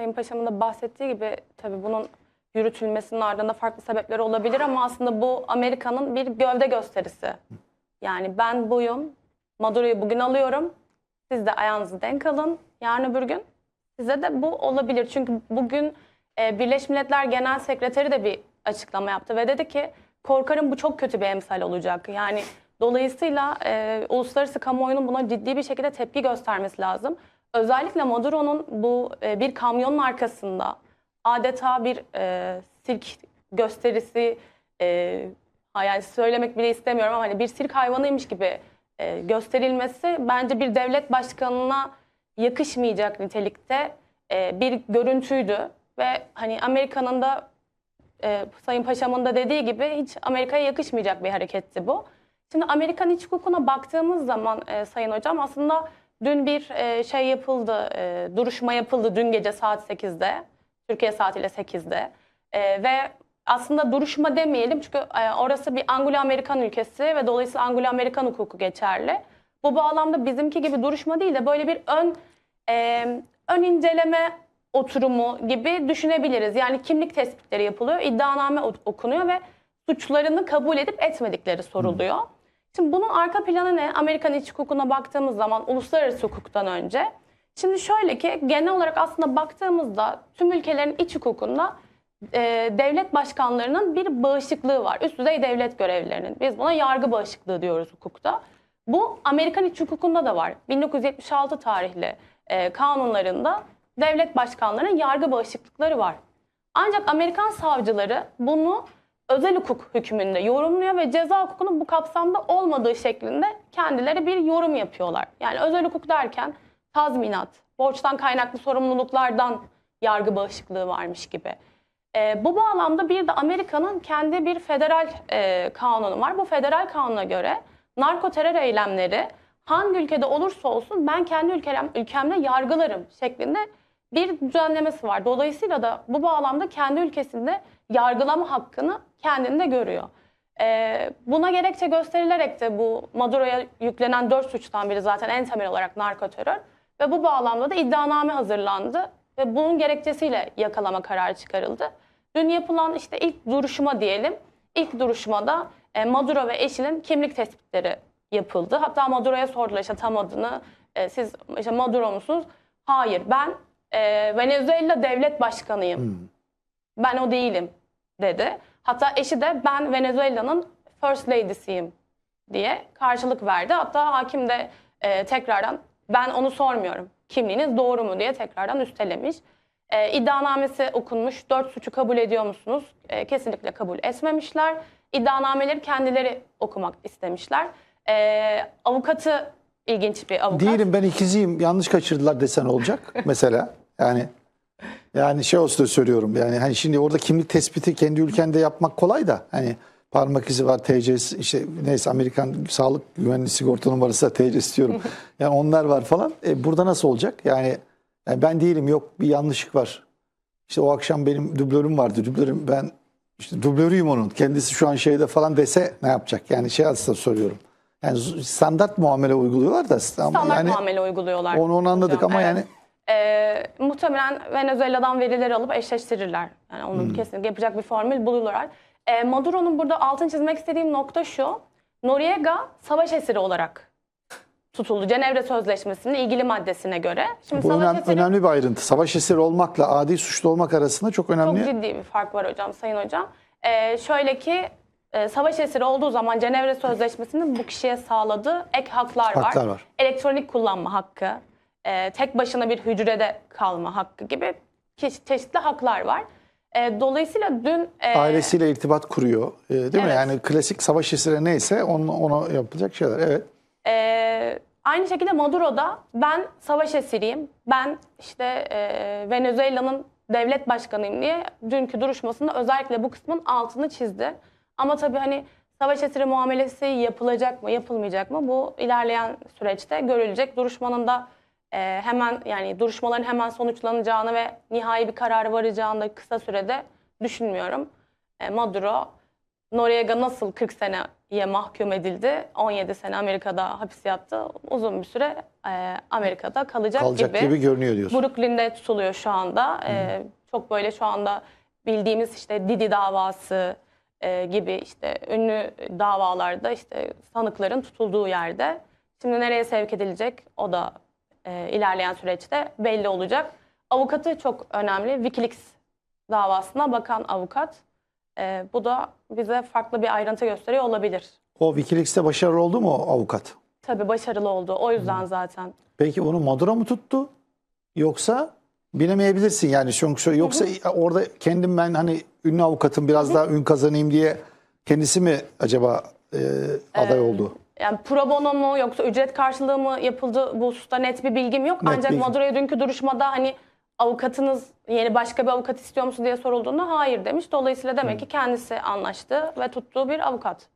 Sayın Paşam'ın da bahsettiği gibi tabii bunun yürütülmesinin ardında farklı sebepleri olabilir ama aslında bu Amerika'nın bir gövde gösterisi. Yani ben buyum, Maduro'yu bugün alıyorum, siz de ayağınızı denk alın. Yarın öbür gün size de bu olabilir. Çünkü bugün e, Birleşmiş Milletler Genel Sekreteri de bir açıklama yaptı ve dedi ki korkarım bu çok kötü bir emsal olacak. Yani dolayısıyla e, uluslararası kamuoyunun buna ciddi bir şekilde tepki göstermesi lazım. Özellikle Maduro'nun bu e, bir kamyonun arkasında adeta bir e, sirk gösterisi e, yani söylemek bile istemiyorum ama hani bir sirk hayvanıymış gibi e, gösterilmesi bence bir devlet başkanına yakışmayacak nitelikte e, bir görüntüydü ve hani Amerika'nın da e, Sayın Paşam'ın da dediği gibi hiç Amerika'ya yakışmayacak bir hareketti bu. Şimdi Amerikan iç hukukuna baktığımız zaman e, Sayın Hocam aslında dün bir e, şey yapıldı, e, duruşma yapıldı dün gece saat 8'de, Türkiye saatiyle 8'de E, ve aslında duruşma demeyelim çünkü e, orası bir Anglo-Amerikan ülkesi ve dolayısıyla Anglo-Amerikan hukuku geçerli. Bu bağlamda bizimki gibi duruşma değil de böyle bir ön ön inceleme oturumu gibi düşünebiliriz. Yani kimlik tespitleri yapılıyor, iddianame ok- okunuyor ve suçlarını kabul edip etmedikleri soruluyor. Şimdi bunun arka planı ne? Amerikan iç hukukuna baktığımız zaman uluslararası hukuktan önce. Şimdi şöyle ki genel olarak aslında baktığımızda tüm ülkelerin iç hukukunda e, devlet başkanlarının bir bağışıklığı var. Üst düzey devlet görevlilerinin. Biz buna yargı bağışıklığı diyoruz hukukta. Bu Amerikan iç hukukunda da var. 1976 tarihli e, kanunlarında devlet başkanlarının yargı bağışıklıkları var. Ancak Amerikan savcıları bunu özel hukuk hükmünde yorumluyor ve ceza hukukunun bu kapsamda olmadığı şeklinde kendileri bir yorum yapıyorlar. Yani özel hukuk derken tazminat, borçtan kaynaklı sorumluluklardan yargı bağışıklığı varmış gibi. Ee, bu bağlamda bir de Amerika'nın kendi bir federal e, kanunu var. Bu federal kanuna göre narko terör eylemleri hangi ülkede olursa olsun ben kendi ülkem, ülkemde yargılarım şeklinde bir düzenlemesi var. Dolayısıyla da bu bağlamda kendi ülkesinde yargılama hakkını kendinde görüyor. Ee, buna gerekçe gösterilerek de bu Maduro'ya yüklenen dört suçtan biri zaten en temel olarak narko terör. Ve bu bağlamda da iddianame hazırlandı ve bunun gerekçesiyle yakalama kararı çıkarıldı. Dün yapılan işte ilk duruşma diyelim. İlk duruşmada e, Maduro ve eşinin kimlik tespitleri yapıldı. Hatta Maduro'ya sordular işte tam adını. E, siz işte Maduro musunuz? Hayır ben e, Venezuela devlet başkanıyım. Ben o değilim dedi. Hatta eşi de ben Venezuela'nın first lady'siyim diye karşılık verdi. Hatta hakim de e, tekrardan ben onu sormuyorum. Kimliğiniz doğru mu diye tekrardan üstelemiş. E, iddianamesi okunmuş. Dört suçu kabul ediyor musunuz? E, kesinlikle kabul etmemişler. İddianameleri kendileri okumak istemişler. E, avukatı ilginç bir avukat. Değilim ben ikiziyim yanlış kaçırdılar desen olacak mesela. Yani yani şey olsun da söylüyorum yani hani şimdi orada kimlik tespiti kendi ülkende yapmak kolay da hani parmak izi var TC işte neyse Amerikan sağlık güvenliği sigorta numarası da TC istiyorum. yani onlar var falan. E, burada nasıl olacak? Yani, yani ben değilim yok bir yanlışlık var. İşte o akşam benim dublörüm vardı. Dublörüm ben işte dublörüyüm onun. Kendisi şu an şeyde falan dese ne yapacak? Yani şey aslında soruyorum. Yani standart muamele uyguluyorlar da Standart yani muamele uyguluyorlar. onu, onu anladık ama evet. yani Ee, muhtemelen Venezuela'dan verileri alıp eşleştirirler. Yani onun Hmm. kesinlikle yapacak bir formül bulurlar. Ee, Maduro'nun burada altını çizmek istediğim nokta şu. Noriega savaş esiri olarak tutuldu. Cenevre Sözleşmesi'nin ilgili maddesine göre. Şimdi bu savaş önem- esiri önemli bir ayrıntı. Savaş esiri olmakla adi suçlu olmak arasında çok çok önemli. ciddi bir fark var hocam, sayın hocam. Ee, şöyle ki e, savaş esiri olduğu zaman Cenevre Sözleşmesi'nin bu kişiye sağladığı ek haklar, Haklar var. Elektronik kullanma hakkı, e, tek başına bir hücrede kalma hakkı gibi çe- çeşitli haklar var. E, dolayısıyla dün e, Ailesiyle irtibat kuruyor. e, değil mi? Evet. Yani klasik savaş esiri neyse onu, ona yapılacak şeyler. Evet. e, aynı şekilde Maduro'da ben savaş esiriyim, ben işte e, Venezuela'nın devlet başkanıyım diye dünkü duruşmasında özellikle bu kısmın altını çizdi. Ama tabii hani savaş esiri muamelesi yapılacak mı, yapılmayacak mı bu ilerleyen süreçte görülecek. Duruşmanın da e, hemen yani duruşmaların hemen sonuçlanacağını ve nihai bir karara varacağını da kısa sürede düşünmüyorum. E, Maduro Noriega nasıl 40 sene ye mahkum edildi. 17 sene Amerika'da hapis yattı. Uzun bir süre e, Amerika'da kalacak, Kalacak gibi, görünüyor diyorsun. Brooklyn'de tutuluyor şu anda. Ee, çok böyle şu anda bildiğimiz işte Didi davası e, gibi işte ünlü davalarda işte sanıkların tutulduğu yerde. Şimdi nereye sevk edilecek o da e, ilerleyen süreçte belli olacak. Avukatı çok önemli. Wikileaks davasına bakan avukat. E, bu da bize farklı bir ayrıntı gösteriyor olabilir. O Wikileaks'te başarılı oldu mu avukat? Tabii başarılı oldu. O yüzden zaten. Peki onu Maduro mu tuttu? Yoksa bilemeyebilirsin yani çünkü yoksa orada kendim ben hani ünlü avukatım biraz daha ün kazanayım diye kendisi mi acaba e, aday oldu? Yani pro bono mu yoksa ücret karşılığı mı yapıldı bu hususta net bir bilgim yok. Net Ancak bilgi. Maduro'ya dünkü duruşmada hani avukatınız yeni başka bir avukat istiyor musun diye sorulduğunda hayır demiş. Dolayısıyla demek ki kendisi anlaştı ve tuttuğu bir avukat.